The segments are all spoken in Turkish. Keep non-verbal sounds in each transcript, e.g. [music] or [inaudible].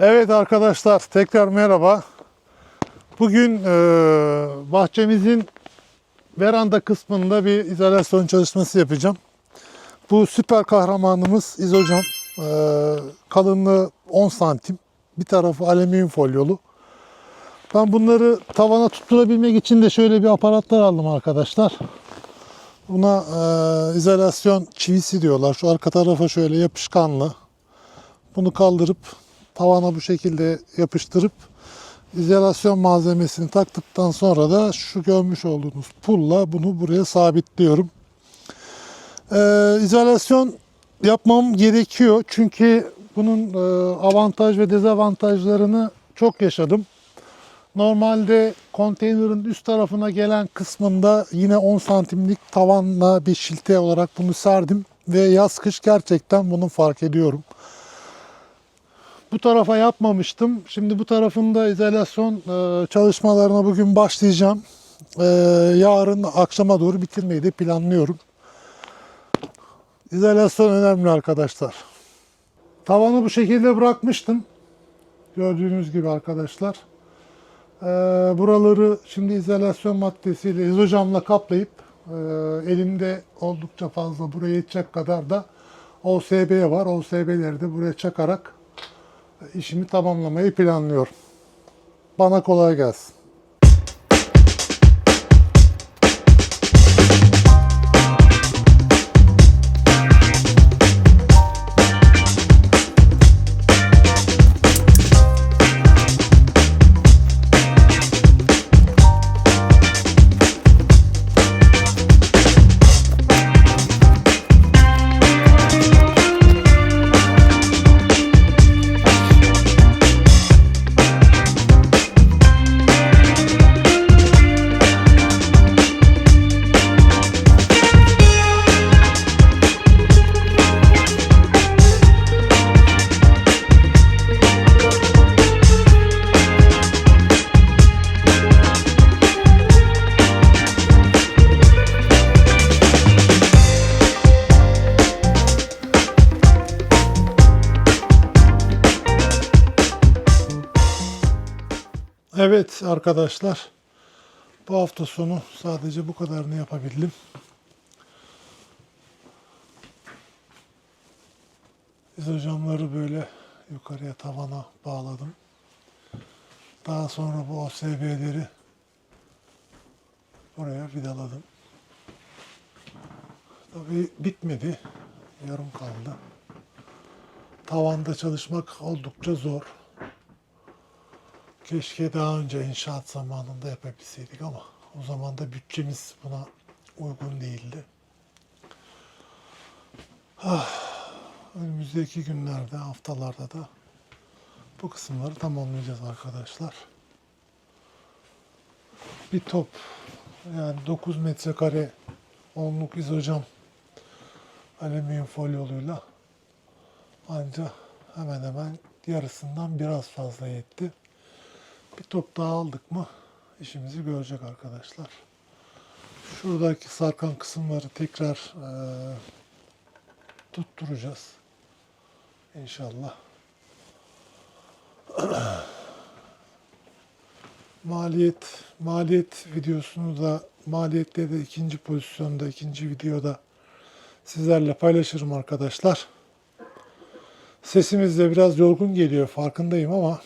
Evet arkadaşlar tekrar merhaba. Bugün e, bahçemizin veranda kısmında bir izolasyon çalışması yapacağım. Bu süper kahramanımız izocam. E, kalınlığı 10 santim. Bir tarafı alüminyum folyolu. Ben bunları tavana tutturabilmek için de şöyle bir aparatlar aldım arkadaşlar. Buna e, izolasyon çivisi diyorlar. Şu arka tarafa şöyle yapışkanlı. Bunu kaldırıp tavana bu şekilde yapıştırıp izolasyon malzemesini taktıktan sonra da şu görmüş olduğunuz pulla bunu buraya sabitliyorum. Ee, izolasyon yapmam gerekiyor çünkü bunun e, avantaj ve dezavantajlarını çok yaşadım. Normalde konteynerin üst tarafına gelen kısmında yine 10 santimlik tavanla bir şilte olarak bunu serdim ve yaz kış gerçekten bunu fark ediyorum. Bu tarafa yapmamıştım. Şimdi bu tarafında izolasyon e, çalışmalarına bugün başlayacağım. E, yarın akşama doğru bitirmeyi de planlıyorum. İzolasyon önemli arkadaşlar. Tavanı bu şekilde bırakmıştım. Gördüğünüz gibi arkadaşlar. E, buraları şimdi izolasyon maddesiyle izocamla kaplayıp elimde oldukça fazla buraya yetecek kadar da OSB var. OSB'leri de buraya çakarak işimi tamamlamayı planlıyorum. Bana kolay gelsin. Evet arkadaşlar. Bu hafta sonu sadece bu kadarını yapabildim. İzocamları böyle yukarıya tavana bağladım. Daha sonra bu OSB'leri buraya vidaladım. Tabii bitmedi. Yarım kaldı. Tavanda çalışmak oldukça zor. Keşke daha önce inşaat zamanında yapabilseydik ama o zaman da bütçemiz buna uygun değildi. Ah, önümüzdeki günlerde, haftalarda da bu kısımları tamamlayacağız arkadaşlar. Bir top yani 9 metrekare onluk izocam alüminyum folyoluyla ancak hemen hemen yarısından biraz fazla yetti. Bir top daha aldık mı işimizi görecek arkadaşlar. Şuradaki sarkan kısımları tekrar eee, tutturacağız. İnşallah. [clears throat] maliyet maliyet videosunu da maliyetleri de ikinci pozisyonda ikinci videoda sizlerle paylaşırım arkadaşlar. Sesimiz de biraz yorgun geliyor farkındayım ama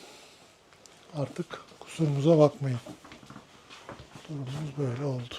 artık kusurumuza bakmayın. Durumumuz böyle oldu.